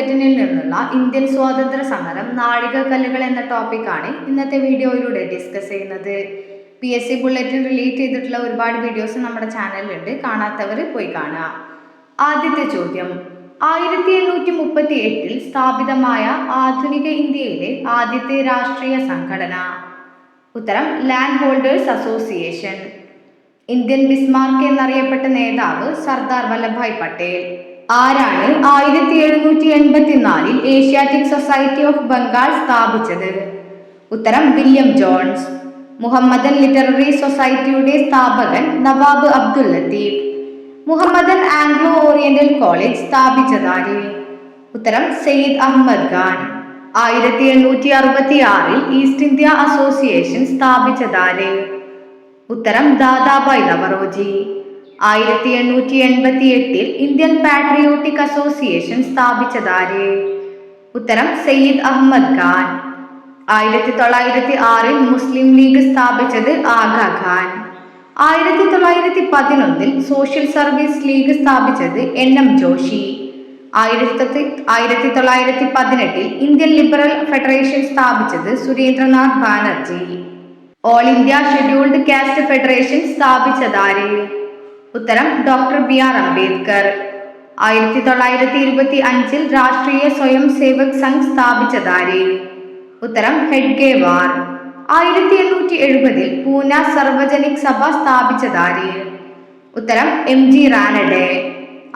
ബുള്ളറ്റിനിൽ നിന്നുള്ള ഇന്ത്യൻ സ്വാതന്ത്ര്യ സമരം നാഴികക്കല്ലുകൾ എന്ന ടോപ്പിക്കാണ് ഇന്നത്തെ വീഡിയോയിലൂടെ ഡിസ്കസ് ചെയ്യുന്നത്. P S C bulletin relate ചെയ്തിട്ടുള്ള ഒരുപാട് വീഡിയോസ് നമ്മുടെ ചാനലിലുണ്ട്. കാണാത്തവർ പോയി കാണുക. ആദ്യത്തെ ചോദ്യം. ആയിരത്തി എണ്ണൂറ്റി മുപ്പത്തി എട്ടിൽ സ്ഥാപിതമായ ആധുനിക ഇന്ത്യയിലെ ആദ്യത്തെ രാഷ്ട്രീയ സംഘടന. ഉത്തരം land holders association Indian Bismarck എന്നറിയപ്പെട്ട നേതാവ് സർദാർ വല്ലഭായ് പട്ടേൽ. ആരാണ് ആയിരത്തി എഴുന്നൂറ്റി എൺപത്തിനാലിൽ ഏഷ്യാറ്റിക് സൊസൈറ്റി ഓഫ് ബംഗാൾ സ്ഥാപിച്ചത്? ഉത്തരം വില്യം ജോൺസ്. മുഹമ്മദൻ ലിറ്റററി സൊസൈറ്റിയുടെ സ്ഥാപകൻ Nawab Abdul Latif. Mohammedan Anglo oriental college സ്ഥാപിച്ചതാര്? ഉത്തരം സെയ്ദ് അഹമ്മദ് ഖാൻ. ആയിരത്തി എണ്ണൂറ്റി അറുപത്തി ആറിൽ ഈസ്റ്റ് ഇന്ത്യ അസോസിയേഷൻ സ്ഥാപിച്ചതാര്? ഉത്തരം ദാദാബായ് നവറോജി. ആയിരത്തി എണ്ണൂറ്റി എൺപത്തി എട്ടിൽ ഇന്ത്യൻ പാട്രിയോട്ടിക് അസോസിയേഷൻ സ്ഥാപിച്ചതാര്? ഉത്തരം സയ്യിദ് അഹമ്മദ് ഖാൻ. ആയിരത്തി തൊള്ളായിരത്തി ആറിൽ മുസ്ലിം ലീഗ് സ്ഥാപിച്ചത് ആഗാ ഖാൻ. ആയിരത്തി തൊള്ളായിരത്തി പതിനൊന്നിൽ സോഷ്യൽ സർവീസ് ലീഗ് സ്ഥാപിച്ചത് എൻ എം ജോഷി. ആയിരത്തി ആയിരത്തി തൊള്ളായിരത്തി പതിനെട്ടിൽ ഇന്ത്യൻ ലിബറൽ ഫെഡറേഷൻ സ്ഥാപിച്ചത് Surendranath Banerjee. All India scheduled caste federation സ്ഥാപിച്ചതാര്? ഉത്തരം ഡോക്ടർ ബി ആർ അംബേദ്കർ. ആയിരത്തി തൊള്ളായിരത്തി ഇരുപത്തി അഞ്ചിൽ രാഷ്ട്രീയ സ്വയം സേവക് സംഘ് സ്ഥാപിച്ചതാര്? ഉത്തരം ഹെഡ്ഗേവാർ ആയിരത്തി എണ്ണൂറ്റി എഴുപതിൽ പൂന സർവജനിക് സഭ സ്ഥാപിച്ചതാര്? ഉത്തരം എം ജി റാനഡെ.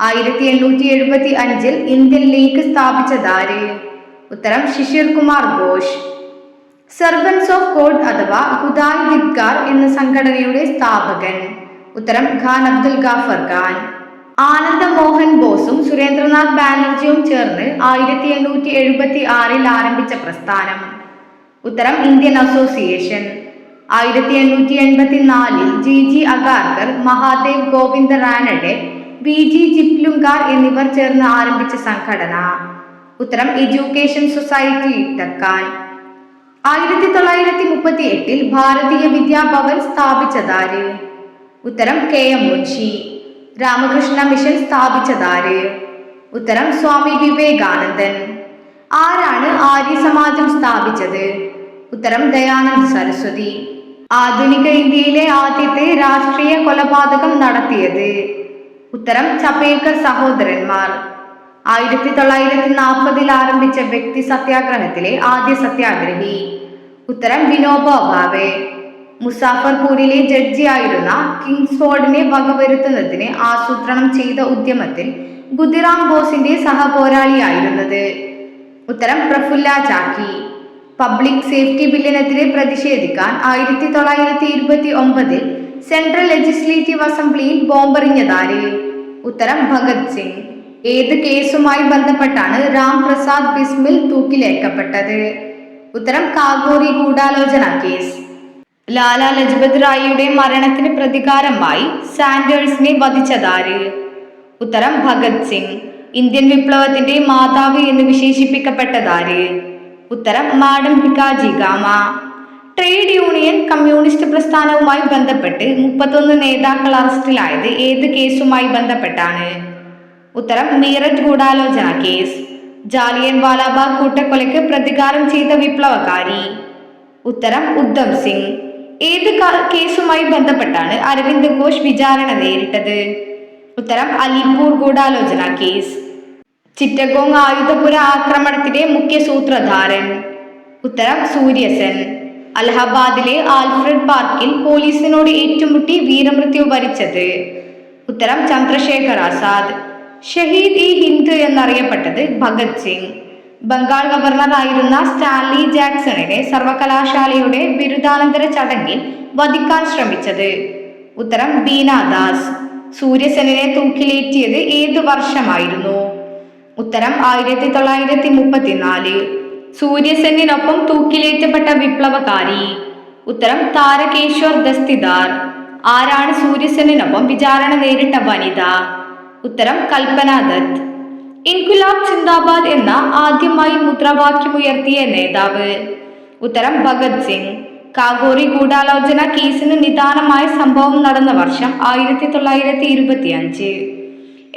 ആയിരത്തി എണ്ണൂറ്റി എഴുപത്തി അഞ്ചിൽ ഇന്ത്യൻ ലീഗ് സ്ഥാപിച്ചതാര്? ഉത്തരം Shishir Kumar Ghosh. Servants of god അഥവാ ഹുദായ് ദിദ്ഗാർ എന്ന സംഘടനയുടെ സ്ഥാപകൻ. ഉത്തരം ഖാൻ അബ്ദുൽ ഗാഫർ ഖാൻ. ആനന്ദ മോഹൻ ബോസും സുരേന്ദ്രനാഥ് ബാനർജിയും ചേർന്ന് ആയിരത്തി എണ്ണൂറ്റി എഴുപത്തി ആറിൽ ആരംഭിച്ച പ്രസ്ഥാനം. ഉത്തരം ഇന്ത്യൻ അസോസിയേഷൻ. ആയിരത്തി എണ്ണൂറ്റി എൺപത്തി നാലിൽ G G Agarkar Mahadev Govind Ranade V G Chiplunkar എന്നിവർ ചേർന്ന് ആരംഭിച്ച സംഘടന. ഉത്തരം എഡ്യൂക്കേഷൻ സൊസൈറ്റി ഡക്കാൻ ആയിരത്തി തൊള്ളായിരത്തി മുപ്പത്തി എട്ടിൽ ഭാരതീയ വിദ്യാഭവൻ സ്ഥാപിച്ചതാര്? ഉത്തരം K M Munshi. Ramakrishna mission സ്ഥാപിച്ചതാര്? ഉത്തരം സ്വാമി വിവേകാനന്ദൻ. ആരാണ് ആര്യ സമാജം സ്ഥാപിച്ചത്? ഉത്തരം ദയാനന്ദ് സരസ്വതി. ആധുനിക ഇന്ത്യയിലെ ആദ്യത്തെ രാഷ്ട്രീയ കൊലപാതകം നടത്തിയത് ഉത്തരം ചപേക്കർ സഹോദരന്മാർ. ആയിരത്തി തൊള്ളായിരത്തി നാൽപ്പതിൽ ആരംഭിച്ച വ്യക്തി സത്യാഗ്രഹത്തിലെ ആദ്യ സത്യാഗ്രഹി. ഉത്തരം വിനോബ ഭാവെ മുസാഫർപൂരിലെ ജഡ്ജിയായിരുന്ന കിങ്സ്ഫോർഡിനെ വകവരുത്തുന്നതിന് ആസൂത്രണം ചെയ്ത ഉദ്യമത്തിൽ ബുദ്ധിറാം ബോസിന്റെ സഹപോരാളിയായിരുന്നത്. ഉത്തരം പ്രഫുല്ല ചാക്കി. പബ്ലിക് സേഫ്റ്റി ബില്ലിനെതിരെ പ്രതിഷേധിക്കാൻ ആയിരത്തി തൊള്ളായിരത്തി ഇരുപത്തി ഒമ്പതിൽ സെൻട്രൽ ലെജിസ്ലേറ്റീവ് അസംബ്ലിയിൽ ബോംബെറിഞ്ഞതാര്? ഉത്തരം ഭഗത് സിംഗ്. ഏത് കേസുമായി ബന്ധപ്പെട്ടാണ് രാം പ്രസാദ് ബിസ്മിൽ തൂക്കിലേക്കപ്പെട്ടത്? ഉത്തരം കാഗോറി ഗൂഢാലോചന കേസ്. ലാലാ ലജ്പത് റായിയുടെ മരണത്തിന് പ്രതികാരമായി സാൻഡേഴ്സിനെ വധിച്ചതാര്? ഉത്തരം ഭഗത് സിംഗ്. ഇന്ത്യൻ വിപ്ലവത്തിന്റെ മാതാവ് എന്ന് വിശേഷിപ്പിക്കപ്പെട്ടതാര്? ഉത്തരം madam Bhikaji Cama. Trade union communist പ്രസ്ഥാനവുമായി ബന്ധപ്പെട്ട് മുപ്പത്തൊന്ന് നേതാക്കൾ അറസ്റ്റിലായത് ഏത് കേസുമായി ബന്ധപ്പെട്ടാണ്? ഉത്തരം മീററ്റ് ഗൂഢാലോചന കേസ്. ജാലിയൻ വാലാബാഗ് കൂട്ടക്കൊലയ്ക്ക് പ്രതികാരം ചെയ്ത വിപ്ലവകാരി. ഉത്തരം ഉദ്ധം സിംഗ്. ഏത് കേസുമായി ബന്ധപ്പെട്ടാണ് അരവിന്ദ് ഘോഷ് വിചാരണ നേരിട്ടത്? ഉത്തരം അലിപൂർ ഗൂഢാലോചന കേസ്. ചിറ്റഗോങ് ആയുധപുര ആക്രമണത്തിലെ മുഖ്യ സൂത്രധാരൻ. ഉത്തരം സൂര്യസൻ. അലഹബാദിലെ ആൽഫ്രഡ് പാർക്കിൽ പോലീസിനോട് ഏറ്റുമുട്ടി വീരമൃത്യു വരിച്ചത്. ഉത്തരം ചന്ദ്രശേഖർ ആസാദ്. ഷഹീദ് ഇ ഹിന്ദ് എന്നറിയപ്പെട്ടത് ഭഗത് സിംഗ്. ബംഗാൾ ഗവർണറായിരുന്ന സ്റ്റാൻലി ജാക്സണിനെ സർവകലാശാലയുടെ ബിരുദാനന്തര ചടങ്ങിൽ വധിക്കാൻ ശ്രമിച്ചത്. ഉത്തരം ബീനാദാസ് സൂര്യസെനെ തൂക്കിലേറ്റിയത് ഏതു വർഷമായിരുന്നു? ഉത്തരം ആയിരത്തി തൊള്ളായിരത്തി മുപ്പത്തിനാല് സൂര്യസെന്നിനൊപ്പം തൂക്കിലേറ്റപ്പെട്ട വിപ്ലവകാരി. ഉത്തരം താരകേശ്വർ ദസ്തിദാർ. ആരാണ് സൂര്യസെന്നിനൊപ്പം വിചാരണ നേരിട്ട വനിത? ഉത്തരം കൽപ്പന ദത്ത്. ഇൻകുലാബ് സിന്ദാബാദ് എന്ന ആദ്യമായി മുദ്രാവാക്യമുയർത്തിയ നേതാവ്. ഉത്തരം ഭഗത് സിംഗ്. കാഗോറി ഗൂഢാലോചന കേസിന് നിദാനമായ സംഭവം നടന്ന വർഷം ആയിരത്തി തൊള്ളായിരത്തി ഇരുപത്തി അഞ്ച്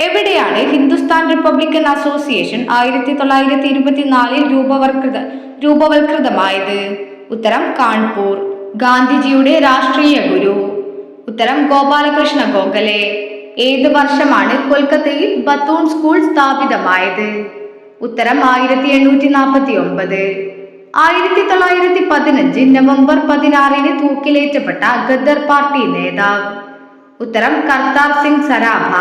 എവിടെയാണ് ഹിന്ദുസ്ഥാൻ റിപ്പബ്ലിക്കൻ അസോസിയേഷൻ ആയിരത്തി തൊള്ളായിരത്തി ഇരുപത്തിനാലിൽ രൂപവൽകൃത രൂപവൽകൃതമായത്? ഉത്തരം കാൺപൂർ. ഗാന്ധിജിയുടെ രാഷ്ട്രീയ ഗുരു. ഉത്തരം ഗോപാലകൃഷ്ണ ഗോഖലെ. ഏത് വർഷമാണ് കൊൽക്കത്തയിൽ ബത്തൂൺ സ്കൂൾ സ്ഥാപിതമായത്? ഉത്തരം ആയിരത്തി എണ്ണൂറ്റി നാൽപ്പത്തി ഒമ്പത് ആയിരത്തി തൊള്ളായിരത്തി പതിനഞ്ച് നവംബർ പതിനാറിന് തൂക്കിലേറ്റപ്പെട്ട ഗദ്ദർ പാർട്ടി നേതാവ്. ഉത്തരം കർത്താർ സിംഗ് സരാഭ.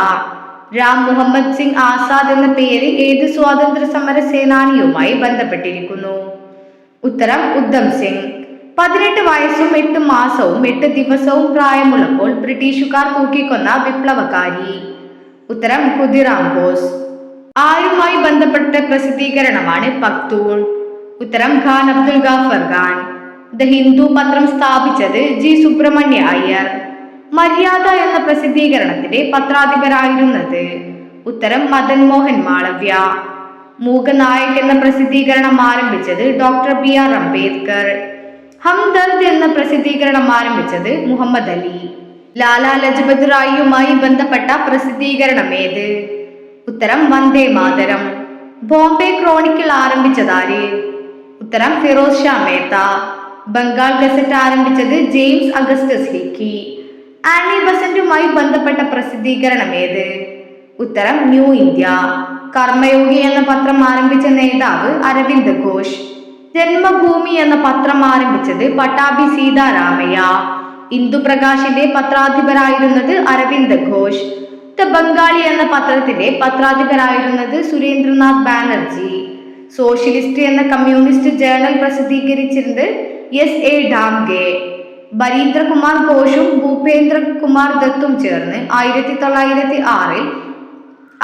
രാം മുഹമ്മദ് സിംഗ് ആസാദ് എന്ന പേര് ഏത് സ്വാതന്ത്ര്യ സമര സേനാനിയുമായി ബന്ധപ്പെട്ടിരിക്കുന്നു? ഉത്തരം ഉദ്ധം സിംഗ്. പതിനെട്ട് വയസ്സും എട്ട് മാസവും എട്ട് ദിവസവും പ്രായമുള്ളപ്പോൾ ബ്രിട്ടീഷുകാർ തൂക്കിക്കൊന്ന വിപ്ലവകാരി. ഉത്തരം ഖുദിറാം ബോസ് ആരുമായി ബന്ധപ്പെട്ട പ്രസിദ്ധീകരണമാണ് പക്തൂൾ. ഉത്തരം ഖാൻ അബ്ദുൽ ഗാഫർ ഖാൻ. ദ ഹിന്ദു പത്രം സ്ഥാപിച്ചത് ജി. സുബ്രഹ്മണ്യ അയ്യർ. മര്യാദ എന്ന പ്രസിദ്ധീകരണത്തിന്റെ പത്രാധിപരായിരുന്നത്. ഉത്തരം മദൻ മോഹൻ മാളവ്യ. മൂകനായക് എന്ന പ്രസിദ്ധീകരണം ആരംഭിച്ചത് doctor B R Ambedkar. Hamdard എന്ന പ്രസിദ്ധീകരണം ആരംഭിച്ചത് മുഹമ്മദ് അലി. ലാലാ ലജ്പത് റായിയുമായി ബന്ധപ്പെട്ട പ്രസിദ്ധീകരണം ഏത്? ഉത്തരം വന്ദേ മാതരം. ബോംബെ ക്രോണിക്കിൾ ആരംഭിച്ചതാര് ഉത്തരം ഫിറോസ് ഷാ മേത്ത. ബംഗാൾ ഗസറ്റ് ആരംഭിച്ചത് ജെയിംസ് അഗസ്റ്റസ് ഹിക്കി ആനി ബസന്റുമായി ബന്ധപ്പെട്ട പ്രസിദ്ധീകരണം ഏത്? ഉത്തരം ന്യൂ ഇന്ത്യ. കർമ്മയോഗി എന്ന പത്രം ആരംഭിച്ച നേതാവ് അരവിന്ദ് ഘോഷ്. ജന്മഭൂമി എന്ന പത്രം ആരംഭിച്ചത് പട്ടാഭി സീതാരാമയ്യ. ഇന്ദുപ്രകാശിന്റെ പത്രാധിപരായിരുന്നത് അരവിന്ദ് ഘോഷ്. ദ ബംഗാളി എന്ന പത്രത്തിന്റെ പത്രാധിപരായിരുന്നത് സുരേന്ദ്രനാഥ് ബാനർജി. സോഷ്യലിസ്റ്റ് എന്ന കമ്മ്യൂണിസ്റ്റ് ജേണൽ പ്രസിദ്ധീകരിച്ചിരുന്നത് എസ് എ ഡാംഗെ. ബരീന്ദ്രകുമാർ ഘോഷും ഭൂപേന്ദ്ര കുമാർ ദത്തും ചേർന്ന് ആയിരത്തി തൊള്ളായിരത്തി ആറിൽ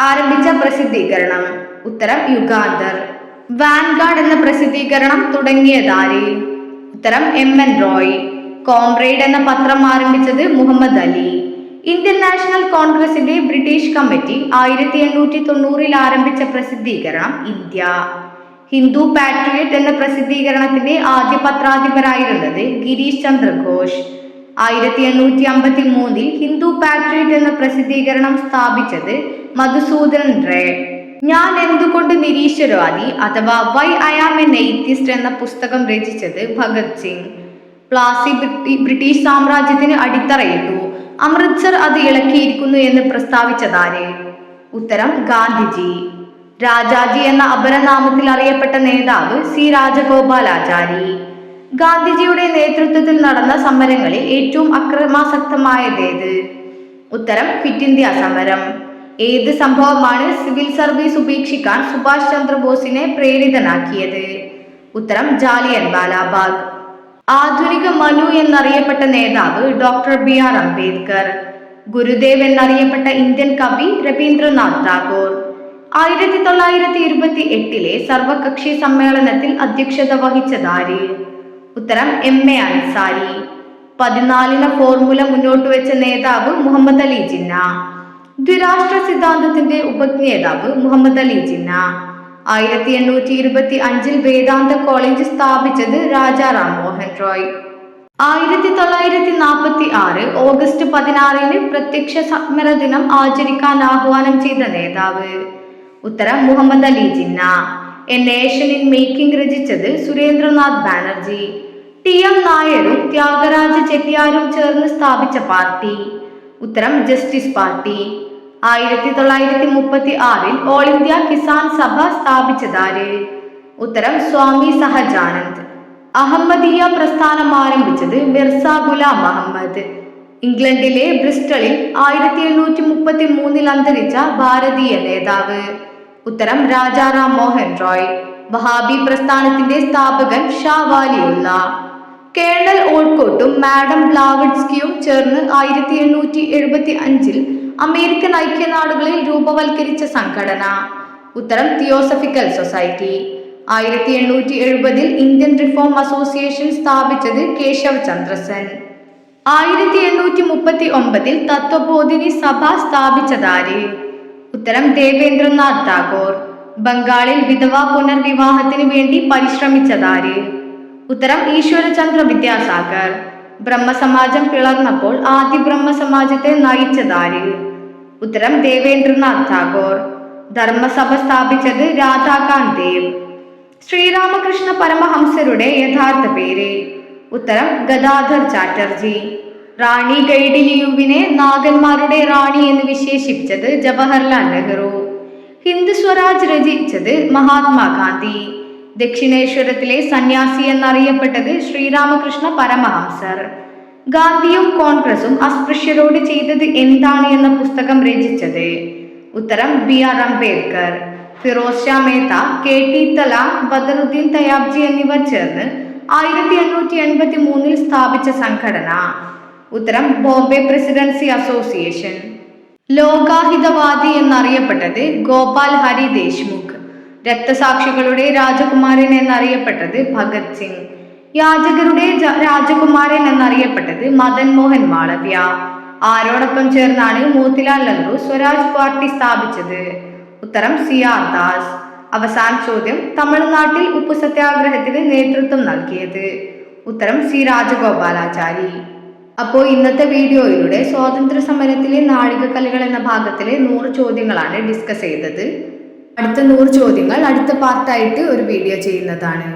ആരംഭിച്ച പ്രസിദ്ധീകരണം. ഉത്തരം യുഗാന്തർ. വാൻഗാർഡ് എന്ന പ്രസിദ്ധീകരണം തുടങ്ങിയതാര്? ഉത്തരം എം എൻ റോയ് കോംറേഡ് എന്ന പത്രം ആരംഭിച്ചത് മുഹമ്മദ് അലി. ഇന്ത്യൻ നാഷണൽ കോൺഗ്രസിന്റെ ബ്രിട്ടീഷ് കമ്മിറ്റി ആയിരത്തി എണ്ണൂറ്റി തൊണ്ണൂറിൽ ആരംഭിച്ച പ്രസിദ്ധീകരണം ഇന്ത്യ. ഹിന്ദു പാട്രിയറ്റ് എന്ന പ്രസിദ്ധീകരണത്തിന്റെ ആദ്യ പത്രാധിപരായിരുന്നത് ഗിരീഷ് ചന്ദ്ര ഘോഷ്. ആയിരത്തി എണ്ണൂറ്റി അമ്പത്തി മൂന്നിൽ ഹിന്ദു പാട്രിയറ്റ് എന്ന പ്രസിദ്ധീകരണം സ്ഥാപിച്ചത് മധുസൂദനൻ റേ. ഞാൻ എന്തുകൊണ്ട് നിരീശ്വരവാദി അഥവാ why I am a atheist എന്ന പുസ്തകം രചിച്ചത് ഭഗത് സിംഗ്. പ്ലാസി ബ്രിട്ടി- ബ്രിട്ടീഷ് സാമ്രാജ്യത്തിന് അടിത്തറയിട്ടു. അമൃത്സർ അത് ഇളക്കിയിരിക്കുന്നു എന്ന് പ്രസ്താവിച്ചതാര്? ഉത്തരം ഗാന്ധിജി. രാജാജി എന്ന അപരനാമത്തിൽ അറിയപ്പെട്ട നേതാവ് സി രാജഗോപാലാചാരി. ഗാന്ധിജിയുടെ നേതൃത്വത്തിൽ നടന്ന സമരങ്ങളിൽ ഏറ്റവും അക്രമാസക്തമായതേത് ഉത്തരം ക്വിറ്റ് ഇന്ത്യ സമരം. ഏത് സംഭവമാണ് സിവിൽ സർവീസ് ഉപേക്ഷിക്കാൻ സുഭാഷ് ചന്ദ്രബോസിനെ പ്രേരിതനാക്കിയത്? ഉത്തരം ജാലിയൻ വാലാബാഗ്. ആധുനിക മനു എന്നറിയപ്പെട്ട നേതാവ് doctor B R Ambedkar. Gurudev എന്നറിയപ്പെട്ട Indian കവി രവീന്ദ്രനാഥ് ടാഗോർ. ആയിരത്തി തൊള്ളായിരത്തി ഇരുപത്തി എട്ടിലെ സർവകക്ഷി സമ്മേളനത്തിൽ അധ്യക്ഷത വഹിച്ചതാര്? ഉത്തരം എം എ അൻസാരി. പതിനാലിന ഫോർമുല മുന്നോട്ട് വെച്ച നേതാവ് മുഹമ്മദ് അലി ജിന്ന. ദ്വിരാഷ്ട്ര സിദ്ധാന്തത്തിന്റെ ഉപജ്ഞേതാവ് മുഹമ്മദ് അലി ജിന്ന. ആയിരത്തി എണ്ണൂറ്റി ഇരുപത്തി അഞ്ചിൽ വേദാന്ത കോളേജ് സ്ഥാപിച്ചത് രാജാ റാം മോഹൻ റോയ്. ആയിരത്തി തൊള്ളായിരത്തി നാൽപ്പത്തി ആറ് ഓഗസ്റ്റ് പതിനാറിന് പ്രത്യക്ഷ സമര ദിനം ആചരിക്കാൻ ആഹ്വാനം ചെയ്ത നേതാവ്. ഉത്തരം Muhammad Ali Jinnah. A nation in making രചിച്ചത് സുരേന്ദ്രനാഥ് ബാനർജി. ടി എം നായരും ത്യാഗരാജ ചെട്ടിയാരും ചേർന്ന് സ്ഥാപിച്ച പാർട്ടി. ഉത്തരം ജസ്റ്റിസ് പാർട്ടി. ആയിരത്തി തൊള്ളായിരത്തി മുപ്പത്തി ആറിൽ ഓൾ ഇന്ത്യ കിസാൻ സഭ സ്ഥാപിച്ചതാര്? ഉത്തരം സ്വാമി സഹജാനന്ദ്. അഹമ്മദീയ പ്രസ്ഥാനം ആരംഭിച്ചത് മിർസ ഗുലാം അഹമ്മദ്. ഇംഗ്ലണ്ടിലെ ബ്രിസ്റ്റളിൽ ആയിരത്തി എണ്ണൂറ്റി മുപ്പത്തി മൂന്നിൽ അന്തരിച്ച ഭാരതീയ നേതാവ്. ഉത്തരം രാജാറാം മോഹൻ റോയ്. വഹാബി പ്രസ്ഥാനത്തിന്റെ സ്ഥാപകൻ ഷാ വാലിയുള്ള. കേണൽ ഓൾക്കോട്ടും മാഡം ബ്ലാവഡ്സ്കിയും ചേർന്ന് ആയിരത്തി എണ്ണൂറ്റി എഴുപത്തി അഞ്ചിൽ അമേരിക്കൻ ഐക്യനാടുകളിൽ രൂപവൽക്കരിച്ച സംഘടന. ഉത്തരം തിയോസഫിക്കൽ സൊസൈറ്റി. ആയിരത്തി എണ്ണൂറ്റി എഴുപതിൽ ഇന്ത്യൻ റിഫോം അസോസിയേഷൻ സ്ഥാപിച്ചത് കേശവ് ചന്ദ്രസൻ ആയിരത്തി എണ്ണൂറ്റി മുപ്പത്തി ഒമ്പതിൽ തത്വബോധിനി സഭ സ്ഥാപിച്ചതാര്? ഉത്തരം ദേവേന്ദ്രനാഥ് ടാഗോർ. ബംഗാളിൽ വിധവ പുനർവിവാഹത്തിന് വേണ്ടി പരിശ്രമിച്ചതാര്? ഉത്തരം ഈശ്വരചന്ദ്ര വിദ്യാസാഗർ. ബ്രഹ്മസമാജം പിളർന്നപ്പോൾ ആദ്യ ബ്രഹ്മസമാജത്തെ നയിച്ചതാര്? ഉത്തരം ദേവേന്ദ്രനാഥ് ടാഗോർ. ധർമ്മസഭ സ്ഥാപിച്ചത് രാധാകാന്ത് ദേവ് ശ്രീരാമകൃഷ്ണ പരമഹംസരുടെ യഥാർത്ഥ പേര്. ഉത്തരം ഗദാധർ ചാറ്റർജി. റാണി ഗൈഡിലിയുവിനെ നാഗന്മാരുടെ റാണി എന്ന് വിശേഷിപ്പിച്ചത് ജവഹർലാൽ നെഹ്റു. ഹിന്ദു സ്വരാജ് രചിച്ചത് മഹാത്മാഗാന്ധി ദക്ഷിണേശ്വരത്തിലെ സന്യാസി എന്നറിയപ്പെട്ടത് ശ്രീരാമകൃഷ്ണ പരമഹംസർ. ഗാന്ധിയും കോൺഗ്രസും അസ്പൃശ്യരോട് ചെയ്തത് എന്താണ് എന്ന പുസ്തകം രചിച്ചത്. ഉത്തരം B R Ambedkar. Firoz Shah Mehta K T തല ബദറുദ്ദീൻ തയാബ്ജി എന്നിവർ ചേർന്ന് ആയിരത്തി എണ്ണൂറ്റി എൺപത്തി മൂന്നിൽ സ്ഥാപിച്ച സംഘടന. ഉത്തരം ബോംബെ പ്രസിഡൻസി അസോസിയേഷൻ. ലോകാഹിതവാദി എന്നറിയപ്പെട്ടത് ഗോപാൽ ഹരി ദേശ്മുഖ്. രക്തസാക്ഷികളുടെ രാജകുമാരൻ എന്നറിയപ്പെട്ടത് ഭഗത് സിംഗ്. യാചകരുടെ രാജകുമാരൻ എന്നറിയപ്പെട്ടത് മദൻ മോഹൻ മാളവ്യ. ആരോടൊപ്പം ചേർന്നാണ് മോത്തിലാൽ നെഹ്റു സ്വരാജ് പാർട്ടി സ്ഥാപിച്ചത്. ഉത്തരം സി ആർ ദാസ്. അവസാന ചോദ്യം തമിഴ്നാട്ടിൽ ഉപ്പു സത്യാഗ്രഹത്തിന് നേതൃത്വം നൽകിയത്. ഉത്തരം സി രാജഗോപാലാചാരി. അപ്പോൾ ഇന്നത്തെ വീഡിയോയിലൂടെ സ്വാതന്ത്ര്യ സമരത്തിലെ നാഴികക്കല്ലുകൾ എന്ന ഭാഗത്തിലെ നൂറ് ചോദ്യങ്ങളാണ് ഡിസ്കസ് ചെയ്തത്. അടുത്ത നൂറ് ചോദ്യങ്ങൾ അടുത്ത പാർട്ടായിട്ട് ഒരു വീഡിയോ ചെയ്യുന്നതാണ്.